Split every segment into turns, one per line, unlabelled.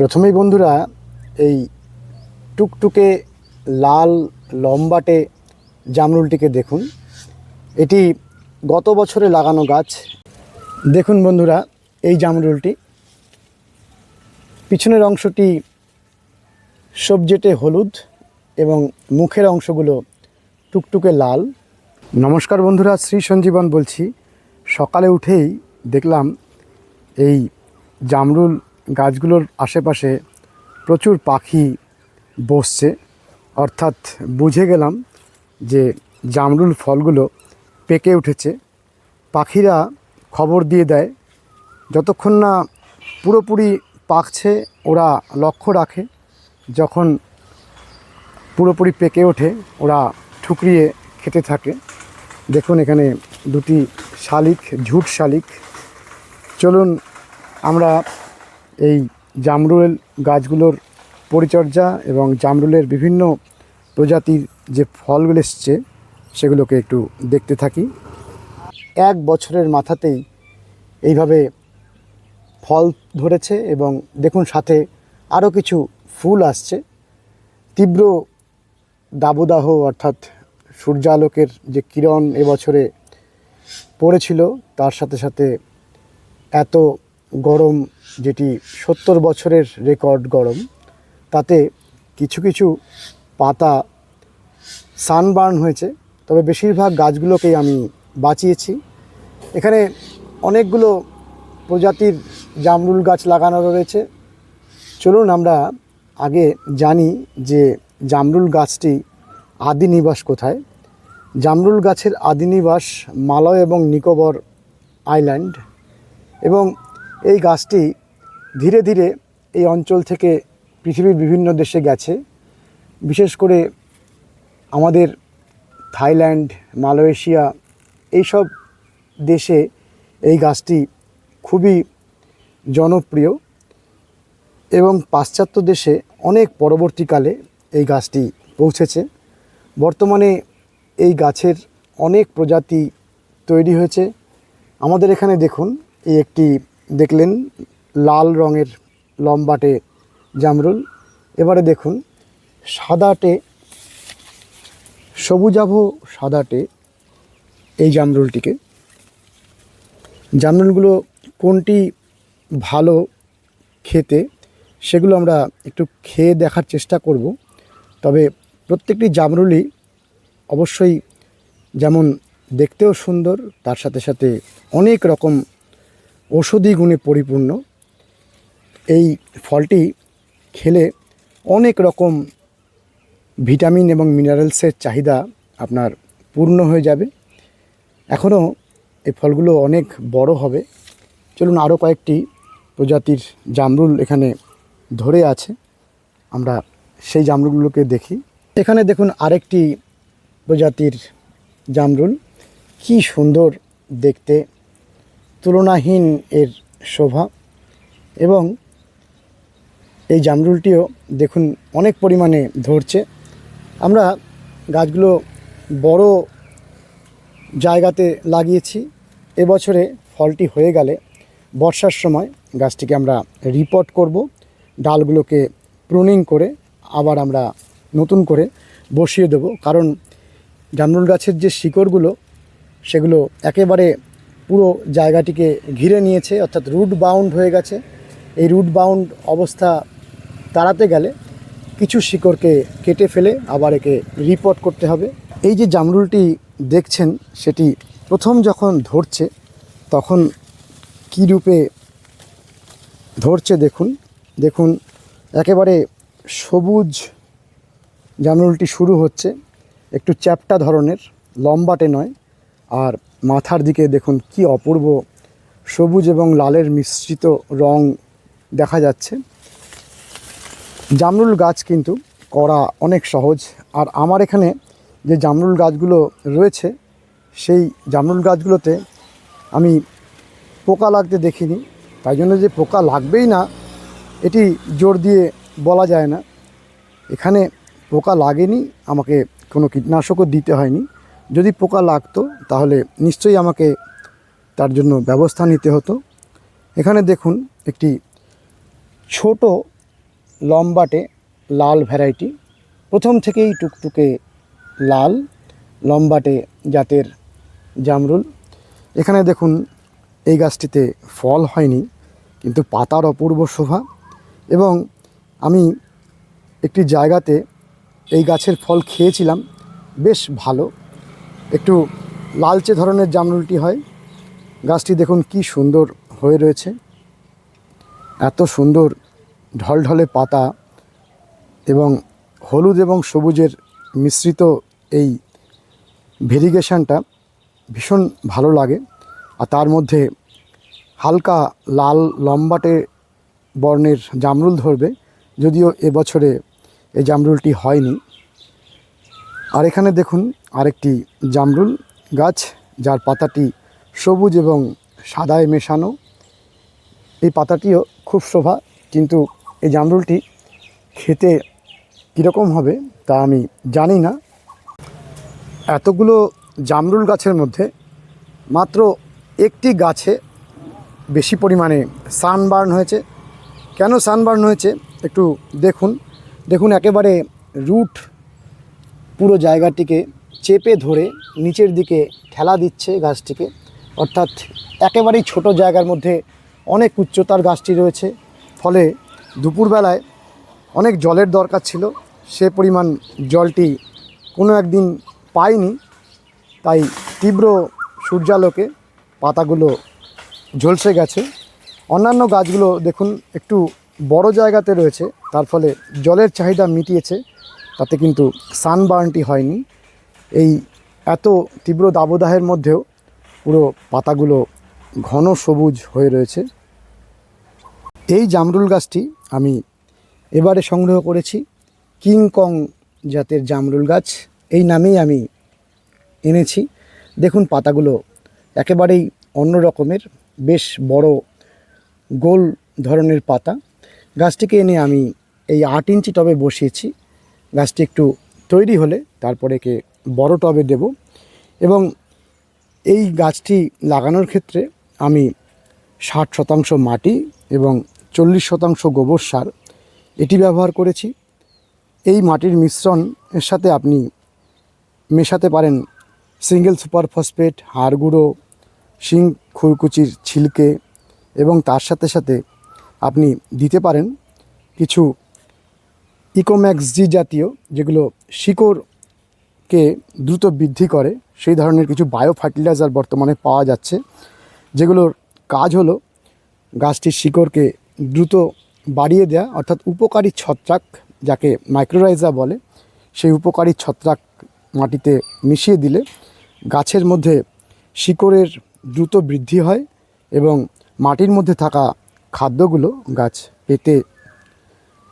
প্রথমেই বন্ধুরা এই টুকটুকে লাল লম্বাটে জামরুলটিকে দেখুন। এটি গত বছরে লাগানো গাছ। দেখুন বন্ধুরা এই জামরুলটি। পিছনের অংশটি সবজেটে হলুদ এবং মুখের অংশগুলো টুকটুকে লাল। নমস্কার বন্ধুরা, শ্রী সঞ্জীবন বলছি। সকালে উঠেই দেখলাম এই জামরুল গাছগুলোর আশেপাশে প্রচুর পাখি বসছে। অর্থাৎ বুঝে গেলাম যে জামরুল ফলগুলো পেকে উঠেছে। পাখিরা খবর দিয়ে দেয়, যতক্ষণ না পুরোপুরি পাকছে, ওরা লক্ষ্য রাখে। যখন পুরোপুরি পেকে ওঠে, ওরা ঠুকরিয়ে খেতে থাকে। দেখুন এখানে দুটি শালিক, ঝুট শালিক। চলুন আমরা এই জামরুল গাছগুলোর পরিচর্যা এবং জামরুলের বিভিন্ন প্রজাতির যে ফলগুলো এসছে, সেগুলোকে একটু দেখতে থাকি। এক বছরের মাথাতেই এইভাবে ফল ধরেছে এবং দেখুন সাথে আরও কিছু ফুল আসছে। তীব্র দাবদাহ অর্থাৎ সূর্যালোকের যে কিরণ এবছরে পড়েছিল, তার সাথে সাথে এত গরম যেটি সত্তর বছরের রেকর্ড গরম, তাতে কিছু কিছু পাতা সানবার্ন হয়েছে। তবে বেশিরভাগ গাছগুলোকেই আমি বাঁচিয়েছি। এখানে অনেকগুলো প্রজাতির জামরুল গাছ লাগানো রয়েছে। চলুন আমরা আগে জানি যে জামরুল গাছটি আদি নিবাস কোথায়। জামরুল গাছের আদি নিবাস মালয় এবং নিকোবর আইল্যান্ড এবং এই গাছটি ধীরে ধীরে এই অঞ্চল থেকে পৃথিবীর বিভিন্ন দেশে গেছে। বিশেষ করে আমাদের থাইল্যান্ড, মালয়েশিয়া এইসব দেশে এই গাছটি খুবই জনপ্রিয় এবং পাশ্চাত্য দেশে অনেক পরবর্তীকালে এই গাছটি পৌঁছেছে। বর্তমানে এই গাছের অনেক প্রজাতি তৈরি হয়েছে। আমাদের এখানে দেখুন, এই একটি দেখলেন লাল রঙের লম্বাটে জামরুল। এবারে দেখুন, সাদাটে, সবুজাভ সাদাটে এই জামরুলটিকে। জামরুলগুলো কোনটি ভালো খেতে সেগুলো আমরা একটু খেয়ে দেখার চেষ্টা করব। তবে প্রত্যেকটি জামরুলই অবশ্যই যেমন দেখতেও সুন্দর, তার সাথে সাথে অনেক রকম ঔষধি গুণে পরিপূর্ণ। এই ফলটি খেলে অনেক রকম ভিটামিন এবং মিনারেলসের চাহিদা আপনার পূর্ণ হয়ে যাবে। এখনও এই ফলগুলো অনেক বড় হবে। চলুন আরও কয়েকটি প্রজাতির জামরুল এখানে ধরে আছে। আমরা সেই জামরুলগুলোকে দেখি। এখানে দেখুন আরেকটি প্রজাতির জামরুল। কি সুন্দর দেখতে। তুলনাহীন এর শোভা এবং এই জামরুলটিও দেখুন অনেক পরিমাণে ধরছে। আমরা গাছগুলো বড় জায়গাতে লাগিয়েছি। এবছরে ফলটি হয়ে গেলে বর্ষার সময় গাছটিকে আমরা রিপোর্ট করব। ডালগুলোকে প্রুনিং করে আবার আমরা নতুন করে বসিয়ে দেব। কারণ জামরুল গাছের যে শিকড়গুলো, সেগুলো একেবারে পুরো জায়গাটিকে ঘিরে নিয়েছে, অর্থাৎ রুট বাউন্ড হয়ে গেছে। এই রুট বাউন্ড অবস্থা তাড়াতে গেলে কিছু শিকড়কে কেটে ফেলে আবার একে রিপোর্ট করতে হবে। এই যে জামরুলটি দেখছেন, সেটি প্রথম যখন ধরছে, তখন কী রূপে ধরছে দেখুন। দেখুন, একেবারে সবুজ জামরুলটি শুরু হচ্ছে, একটু চ্যাপটা ধরনের, লম্বাটে নয়, আর মাথার দিকে দেখুন কি অপূর্ব সবুজ এবং লালের মিশ্রিত রং দেখা যাচ্ছে। জামরুল গাছ কিন্তু করা অনেক সহজ। আর আমার এখানে যে জামরুল গাছগুলো রয়েছে, সেই জামরুল গাছগুলোতে আমি পোকা লাগতে দেখিনি। তাই জন্য যে পোকা লাগবেই না, এটি জোর দিয়ে বলা যায় না। এখানে পোকা লাগেনি, আমাকে কোনো কীটনাশকও দিতে হয়নি। যদি পোকা লাগতো, তাহলে নিশ্চয়ই আমাকে তার জন্য ব্যবস্থা নিতে হতো। এখানে দেখুন একটি ছোট লম্বাটে লাল ভ্যারাইটি। প্রথম থেকেই টুকটুকে লাল, লম্বাটে জাতের জামরুল। এখানে দেখুন এই গাছটিতে ফল হয়নি, কিন্তু পাতার অপূর্ব শোভা। এবং আমি একটি জায়গাতে এই গাছের ফল খেয়েছিলাম, বেশ ভালো। একটু লালচে ধরনের জামরুলটি হয়। গাছটি দেখুন কি সুন্দর হয়ে রয়েছে। এত সুন্দর ঢলঢলে পাতা এবং হলুদ এবং সবুজের মিশ্রিত এই ভেরিগেশনটা ভীষণ ভালো লাগে আর তার মধ্যে হালকা লাল লম্বাটে বর্ণের জামরুল ধরবে, যদিও এবছরে এই জামরুলটি হয়নি। আর এখানে দেখুন আরেকটি জামরুল গাছ, যার পাতাটি সবুজ এবং সাদায় মেশানো। এই পাতাটিও খুব শোভা, কিন্তু এই জামরুলটি খেতে কীরকম হবে তা আমি জানি না। এতগুলো জামরুল গাছের মধ্যে মাত্র একটি গাছে বেশি পরিমাণে সানবার্ন হয়েছে। কেন সানবার্ন হয়েছে একটু দেখুন। দেখুন একেবারে রুট পুরো জায়গাটিকে চেপে ধরে নিচের দিকে ঠেলা দিচ্ছে গাছটিকে। অর্থাৎ একেবারেই ছোট জায়গার মধ্যে অনেক উচ্চতার গাছটি রয়েছে। ফলে দুপুরবেলায় অনেক জলের দরকার ছিল। সে পরিমাণ জলটি কোনো একদিন পাইনি। তাই তীব্র সূর্যালোকে পাতাগুলো ঝলসে গেছে। অন্যান্য গাছগুলো দেখুন, একটু বড় জায়গাতে রয়েছে। তার ফলে জলের চাহিদা মিটিয়েছে। তাতে কিন্তু সানবার্নটি হয়নি। এই এত তীব্র দাবদাহের মধ্যেও পুরো পাতাগুলো ঘন সবুজ হয়ে রয়েছে। এই জামরুল গাছটি আমি এবারে সংগ্রহ করেছি। কিংকং জাতের জামরুল গাছ, এই নামেই আমি এনেছি। দেখুন পাতাগুলো একেবারেই অন্য রকমের, বেশ বড় গোল ধরনের পাতা। গাছটিকে এনে আমি এই আট ইঞ্চি টবে বসিয়েছি। গাছটি একটু তৈরি হলে তারপরে একে বড় টবে দেব। এবং এই গাছটি লাগানোর ক্ষেত্রে আমি ষাট শতাংশ মাটি এবং চল্লিশ শতাংশ গোবর সার এটি ব্যবহার করেছি। এই মাটির মিশ্রণ এর সাথে আপনি মেশাতে পারেন সিঙ্গেল সুপার ফসফেট, হাড় গুঁড়ো, শিং, খুরকুচির ছিলকে এবং তার সাথে সাথে আপনি দিতে পারেন কিছু ইকোম্যাক্স জি জাতীয় যেগুলো শিকড়কে দ্রুত বৃদ্ধি করে, সেই ধরনের কিছু বায়ো ফার্টিলাইজার বর্তমানে পাওয়া যাচ্ছে। যেগুলোর কাজ হলো গাছটির শিকড়কে দ্রুত বাড়িয়ে দেওয়া অর্থাৎ উপকারী ছত্রাক যাকে মাইক্রোরাইজা বলে, সেই উপকারী ছত্রাক মাটিতে মিশিয়ে দিলে গাছের মধ্যে শিকড়ের দ্রুত বৃদ্ধি হয় এবং মাটির মধ্যে থাকা খাদ্যগুলো গাছ পেতে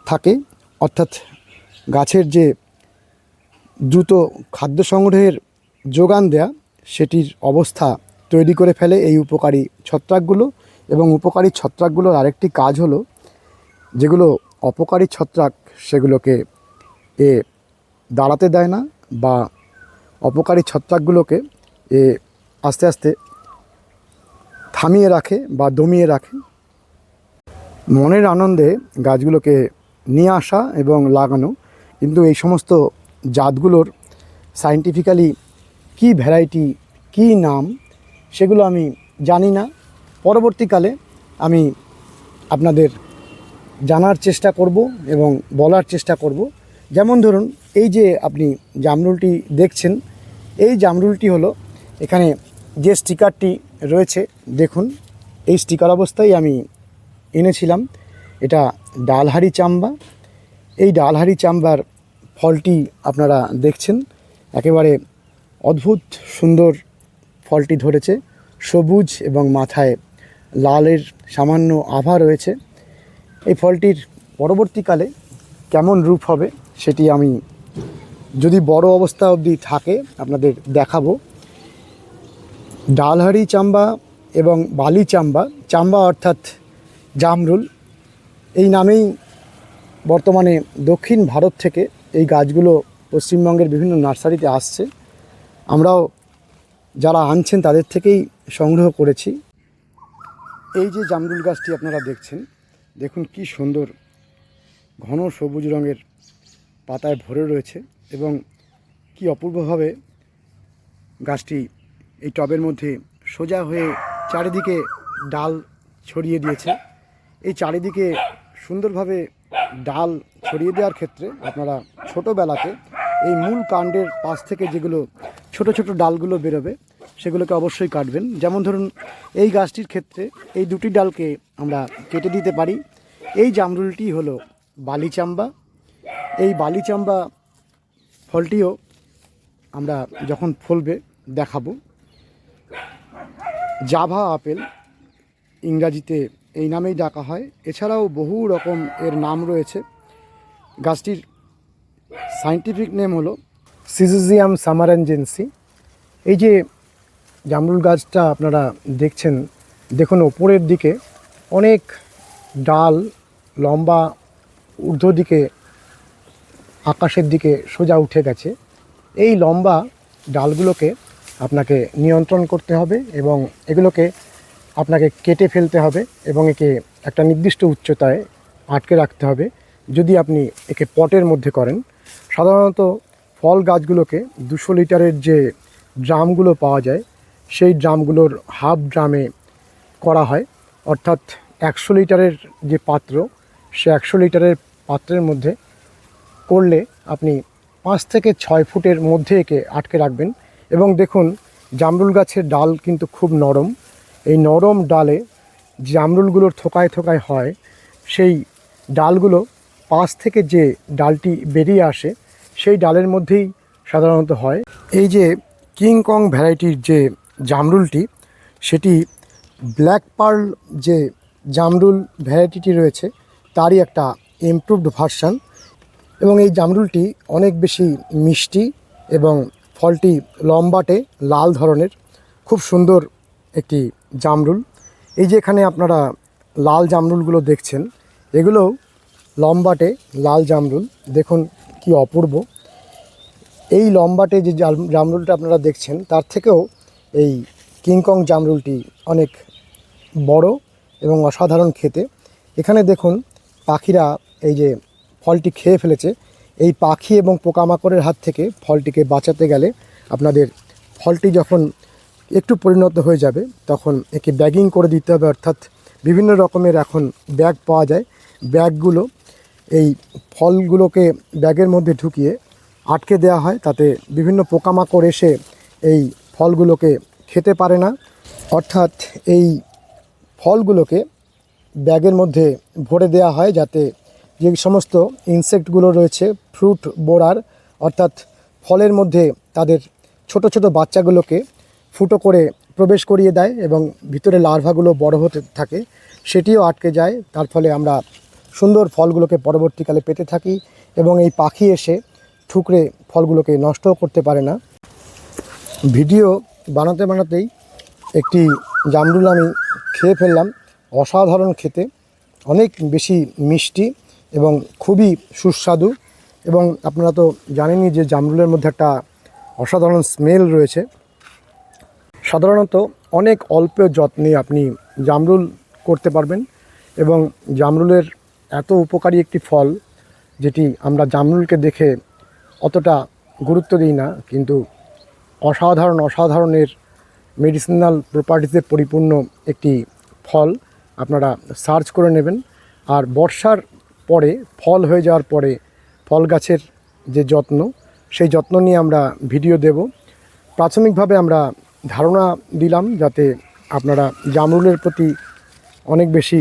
থাকে। অর্থাৎ গাছের যে দ্রুত খাদ্য সংগ্রহের যোগান দেয়া, সেটির অবস্থা তৈরি করে ফেলে এই উপকারী ছত্রাকগুলো। এবং উপকারী ছত্রাকগুলোর আরেকটি কাজ হলো, যেগুলো অপকারী ছত্রাক, সেগুলোকে এ দাঁড়াতে দেয় না বা অপকারী ছত্রাকগুলোকে এ আস্তে আস্তে থামিয়ে রাখে বা দমিয়ে রাখে। মনের আনন্দে গাছগুলোকে নিয়ে আসা এবং লাগানো। কিন্তু এই সমস্ত জাতগুলোর সাইন্টিফিক্যালি কী ভ্যারাইটি কী নাম, সেগুলো আমি জানি না। পরবর্তীকালে আমি আপনাদের জানার চেষ্টা করব এবং বলার চেষ্টা করব। যেমন ধরুন, এই যে আপনি জামরুলটি দেখছেন, এই জামরুলটি হলো এখানে যে স্টিকারটি রয়েছে, দেখুন, এই স্টিকার অবস্থায় আমি এনেছিলাম। এটা ডালহারি চাম্বা। এই ডালহারি চাম্বার ফলটি আপনারা দেখছেন। একেবারে অদ্ভুত সুন্দর ফলটি ধরেছে। সবুজ এবং মাথায় লালের সামান্য আভা রয়েছে। এই ফলটির পরবর্তীকালে কেমন রূপ হবে সেটি আমি যদি বড় অবস্থা অবধি থাকে আপনাদের দেখাবো। ডালহারি চাম্বা এবং বালি চাম্বা চাম্বা অর্থাৎ জামরুল এই নামেই বর্তমানে দক্ষিণ ভারত থেকে এই গাছগুলো পশ্চিমবঙ্গের বিভিন্ন নার্সারিতে আসছে। আমরাও যারা আনছেন তাদের থেকেই সংগ্রহ করেছি। এই যে জামরুল গাছটি আপনারা দেখছেন, দেখুন কি সুন্দর ঘন সবুজ রঙের পাতায় ভরে রয়েছে এবং কি অপূর্বভাবে গাছটি এই টবের মধ্যে সোজা হয়ে চারিদিকে ডাল ছড়িয়ে দিয়েছে। এই চারিদিকে সুন্দরভাবে ডাল ছড়িয়ে দেওয়ার ক্ষেত্রে আপনারা ছোটোবেলাতে এই মূল কাণ্ডের পাশ থেকে যেগুলো ছোট ছোট ডালগুলো বেরোবে, সেগুলোকে অবশ্যই কাটবেন। যেমন ধরুন, এই গাছটির ক্ষেত্রে এই দুটি ডালকে আমরা কেটে দিতে পারি। এই জামরুলটি হলো বালিচাম্বা। এই বালিচাম্বা ফলটিও আমরা যখন ফলবে, দেখাবো। জাভা আপেল, ইংরাজিতে এই নামেই ডাকা হয়। এছাড়াও বহু রকম এর নাম রয়েছে। গাছটির সাইন্টিফিক নেম হলো সিজিজিয়াম সামারেঞ্জেন্সি এই যে জামরুল গাছটা আপনারা দেখছেন, দেখুন ওপরের দিকে অনেক ডাল, লম্বা ঊর্ধ্ব দিকে আকাশের দিকে সোজা উঠে গেছে। এই লম্বা ডালগুলোকে আপনাকে নিয়ন্ত্রণ করতে হবে এবং এগুলোকে আপনাকে কেটে ফেলতে হবে এবং একে একটা নির্দিষ্ট উচ্চতায় আটকে রাখতে হবে। যদি আপনি একে পটের মধ্যে করেন, সাধারণত ফল গাছগুলোকে দুশো লিটারের যে ড্রামগুলো পাওয়া যায়, সেই ড্রামগুলোর হাফ ড্রামে করা হয়। অর্থাৎ একশো লিটারের যে পাত্র, সে একশো লিটারের পাত্রের মধ্যে করলে আপনি পাঁচ থেকে ছয় ফুটের মধ্যে একে আটকে রাখবেন। এবং দেখুন, জামরুল গাছের ডাল কিন্তু খুব নরম। এই নরম ডালে যে আমরুলগুলোর থোকায় থোকায় হয়, সেই ডালগুলো পাশ থেকে যে ডালটি বেরিয়ে আসে, সেই ডালের মধ্যেই সাধারণত হয়। এই যে কিং কং ভ্যারাইটির যে জামরুলটি, সেটি ব্ল্যাক পার্ল যে জামরুল ভ্যারাইটিটি রয়েছে, তারই একটা ইমপ্রুভড ভার্সান এবং এই জামরুলটি অনেক বেশি মিষ্টি এবং ফলটি লম্বাটে লাল ধরনের, খুব সুন্দর একটি জামরুল। এই যে এখানে আপনারা লাল জামরুলগুলো দেখছেন, এগুলো লম্বাটে লাল জামরুল। দেখুন কি অপূর্ব। এই লম্বাটে যে জামরুলটা আপনারা দেখছেন, তার থেকেও এই কিংকং জামরুলটি অনেক বড় এবং অসাধারণ খেতে। এখানে দেখুন পাখিরা এই যে ফলটি খেয়ে ফেলেছে। এই পাখি এবং পোকামাকড়ের হাত থেকে ফলটিকে বাঁচাতে গেলে আপনাদের ফলটি যখন একটু পরিণত হয়ে যাবে, তখন একে ব্যাগিং করে দিতে হবে, অর্থাৎ বিভিন্ন রকমের এখন ব্যাগ পাওয়া যায়। ব্যাগগুলো এই ফলগুলোকে ব্যাগের মধ্যে ঢুকিয়ে আটকে দেওয়া হয়, তাতে বিভিন্ন পোকামাকড় এসে এই ফলগুলোকে খেতে পারে না। অর্থাৎ এই ফলগুলোকে ব্যাগের মধ্যে ভরে দেওয়া হয়, যাতে যে সমস্ত ইনসেক্টগুলো রয়েছে ফ্রুট বোরার অর্থাৎ ফলের মধ্যে তাদের ছোট ছোট বাচ্চাগুলোকে ফুটো করে প্রবেশ করিয়ে দেয় এবং ভিতরে লার্ভাগুলো বড় হতে থাকে, সেটিও আটকে যায়। তার ফলে আমরা সুন্দর ফলগুলোকে পরবর্তীকালে পেতে থাকি এবং এই পাখি এসে ঠুকরে ফলগুলোকে নষ্টও করতে পারে না। ভিডিও বানাতে বানাতেই একটি জামরুল আমি খেয়ে ফেললাম, অসাধারণ খেতে। অনেক বেশি মিষ্টি এবং খুবই সুস্বাদু এবং আপনারা তো জানেনই যে জামরুলের মধ্যে একটা অসাধারণ স্মেল রয়েছে। সাধারণত অনেক অল্প যত্নে আপনি জামরুল করতে পারবেন এবং জামরুলের এত উপকারী একটি ফল যেটি আমরা জামরুলকে দেখে অতটা গুরুত্ব দিই না, কিন্তু অসাধারণ, অসাধারণের মেডিসিনাল প্রপার্টিসে পরিপূর্ণ একটি ফল আপনারা সার্চ করে নেবেন। আর বর্ষার পরে, ফল হয়ে যাওয়ার পরে ফল গাছের যে যত্ন, সেই যত্ন নিয়ে আমরা ভিডিও দেব। প্রাথমিকভাবে আমরা ধারণা দিলাম যাতে আপনারা জামরুলের প্রতি অনেক বেশি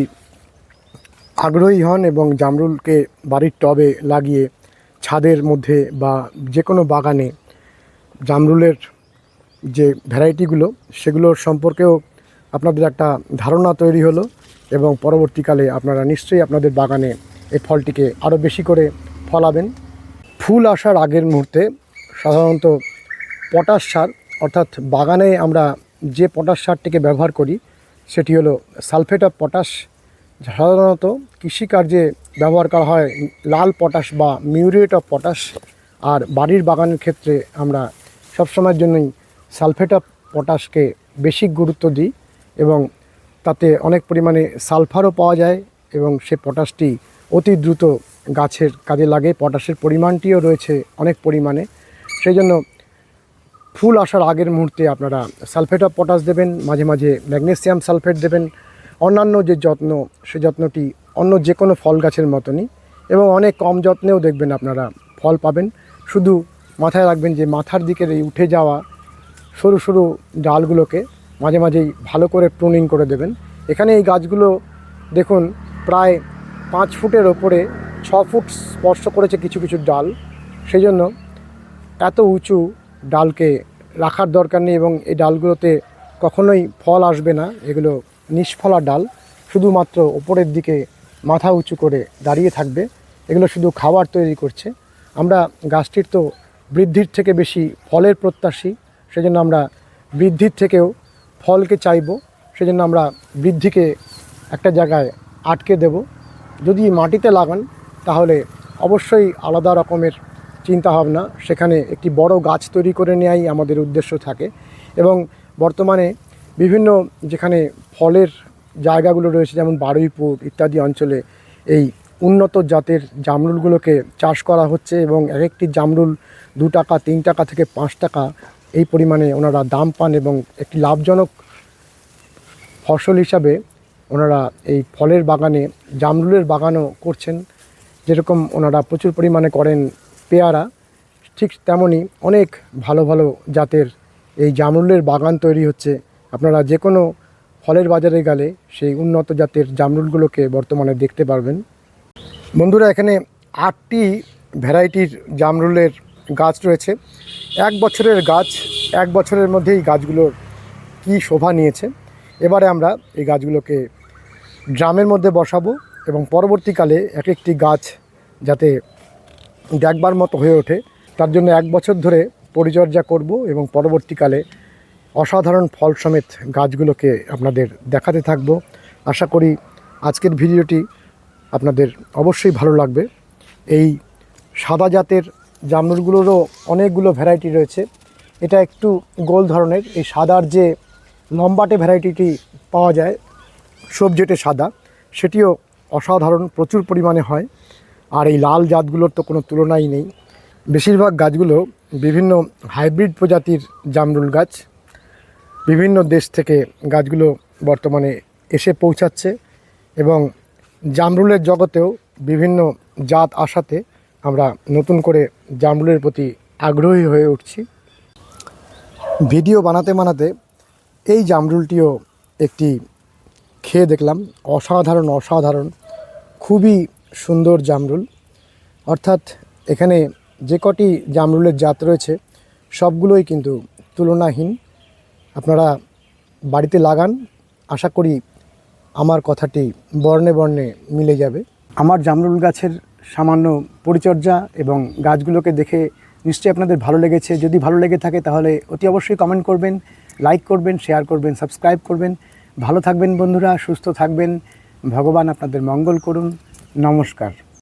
আগ্রহী হন এবং জামরুলকে বাড়ির টবে লাগিয়ে ছাদের মধ্যে বা যে কোনো বাগানে জামরুলের যে ভ্যারাইটিগুলো সেগুলোর সম্পর্কেও আপনাদের একটা ধারণা তৈরি হলো এবং পরবর্তীকালে আপনারা নিশ্চয়ই আপনাদের বাগানে এই ফলটিকে আরও বেশি করে ফলাবেন। ফুল আসার আগের মুহূর্তে সাধারণত পটাশ সার অর্থাৎ বাগানে আমরা যে পটাশ সারটিকে ব্যবহার করি, সেটি হলো সালফেট অফ পটাশ, সাধারণত কৃষিকার্যে ব্যবহার করা হয় লাল পটাশ বা মিউরেট অফ পটাশ। আর বাড়ির বাগানের ক্ষেত্রে আমরা সবসময়ের জন্যই সালফেট অফ পটাশকে বেশি গুরুত্ব দিই এবং তাতে অনেক পরিমাণে সালফারও পাওয়া যায় এবং সে পটাশটি অতি দ্রুত গাছের কাজে লাগে, পটাশের পরিমাণটিও রয়েছে অনেক পরিমাণে। সেই জন্য ফুল আসার আগের মুহূর্তে আপনারা সালফেট অফ পটাশ দেবেন, মাঝে মাঝে ম্যাগনেসিয়াম সালফেট দেবেন, অন্যান্য যে যত্ন, সে যত্নটি অন্য যে কোনো ফল গাছের মতনই এবং অনেক কম যত্নেও দেখবেন আপনারা ফল পাবেন। শুধু মাথায় রাখবেন যে মাথার দিকের এই উঠে যাওয়া সরু সরু ডালগুলোকে মাঝে মাঝেই ভালো করে প্রুনিং করে দেবেন। এখানে এই গাছগুলো দেখুন, প্রায় পাঁচ ফুটের ওপরে ছ ফুট স্পর্শ করেছে কিছু কিছু ডাল। সেই জন্য এত উঁচু ডালকে রাখার দরকার নেই এবং এই ডালগুলোতে কখনোই ফল আসবে না। এগুলো নিষ্ফলা ডাল, শুধুমাত্র ওপরের দিকে মাথা উঁচু করে দাঁড়িয়ে থাকবে। এগুলো শুধু খাবার তৈরি করছে। আমরা গাছটির তো বৃদ্ধির থেকে বেশি ফলের প্রত্যাশী, সেজন্য আমরা বৃদ্ধির থেকেও ফলকে চাইব। সেজন্য আমরা বৃদ্ধিকে একটা জায়গায় আটকে দেব। যদি মাটিতে লাগান, তাহলে অবশ্যই আলাদা রকমের চিন্তাভাবনা সেখানে একটি বড় গাছ তৈরি করে নেওয়াই আমাদের উদ্দেশ্য থাকে। এবং বর্তমানে বিভিন্ন যেখানে ফলের জায়গাগুলো রয়েছে, যেমন বারুইপুর ইত্যাদি অঞ্চলে এই উন্নত জাতের জামরুলগুলোকে চাষ করা হচ্ছে এবং এক একটি জামরুল দু টাকা, তিন টাকা থেকে পাঁচ টাকা এই পরিমাণে ওনারা দাম পান এবং একটি লাভজনক ফসল হিসাবে ওনারা এই ফলের বাগানে, জামরুলের বাগানও করছেন। যেরকম ওনারা প্রচুর পরিমাণে করেন পেয়ারা, ঠিক তেমনই অনেক ভালো ভালো জাতের এই জামরুলের বাগান তৈরি হচ্ছে। আপনারা যে কোনো ফলের বাজারে গেলে সেই উন্নত জাতের জামরুলগুলোকে বর্তমানে দেখতে পারবেন। বন্ধুরা, এখানে আটটি ভ্যারাইটির জামরুলের গাছ রয়েছে। এক বছরের গাছ, এক বছরের মধ্যেই গাছগুলোর কি শোভা নিয়েছে। এবারে আমরা এই গাছগুলোকে ড্রামের মধ্যে বসাবো এবং পরবর্তীকালে এক একটি গাছ যাতে দেখবার মতো হয়ে ওঠে। তার জন্য এক বছর ধরে পরিচর্যা করব এবং পরবর্তীকালে অসাধারণ ফল সমেত গাছগুলোকে আপনাদের দেখাতে থাকব। আশা করি আজকের ভিডিওটি আপনাদের অবশ্যই ভালো লাগবে। এই সাদা জাতের জামরুলগুলোরও অনেকগুলো ভ্যারাইটি রয়েছে। এটা একটু গোল ধরনের। এই সাদার যে লম্বাটে ভ্যারাইটিটি পাওয়া যায় সবজেটে সাদা, সেটিও অসাধারণ, প্রচুর পরিমাণে হয়। আর এই লাল জাতগুলোর তো কোনো তুলনাই নেই। বেশিরভাগ গাছগুলো বিভিন্ন হাইব্রিড প্রজাতির জামরুল গাছ। বিভিন্ন দেশ থেকে গাছগুলো বর্তমানে এসে পৌঁছাচ্ছে এবং জামরুলের জগতেও বিভিন্ন জাত আসাতে আমরা নতুন করে জামরুলের প্রতি আগ্রহী হয়ে উঠছি। ভিডিও বানাতে বানাতে এই জামরুলটিও একটি খেয়ে দেখলাম। অসাধারণ অসাধারণ, খুবই সুন্দর জামরুল। অর্থাৎ এখানে যে কটি জামরুলের জাত রয়েছে, সবগুলোই কিন্তু তুলনাহীন। আপনারা বাড়িতে লাগান, আশা করি আমার কথাটি বর্ণে বর্ণে মিলে যাবে। আমার জামরুল গাছের সামান্য পরিচর্যা এবং গাছগুলোকে দেখে নিশ্চয়ই আপনাদের ভালো লেগেছে। যদি ভালো লেগে থাকে তাহলে অতি অবশ্যই কমেন্ট করবেন লাইক করবেন শেয়ার করবেন সাবস্ক্রাইব করবেন। ভালো থাকবেন বন্ধুরা, সুস্থ থাকবেন। ভগবান আপনাদের মঙ্গল করুন। নমস্কার।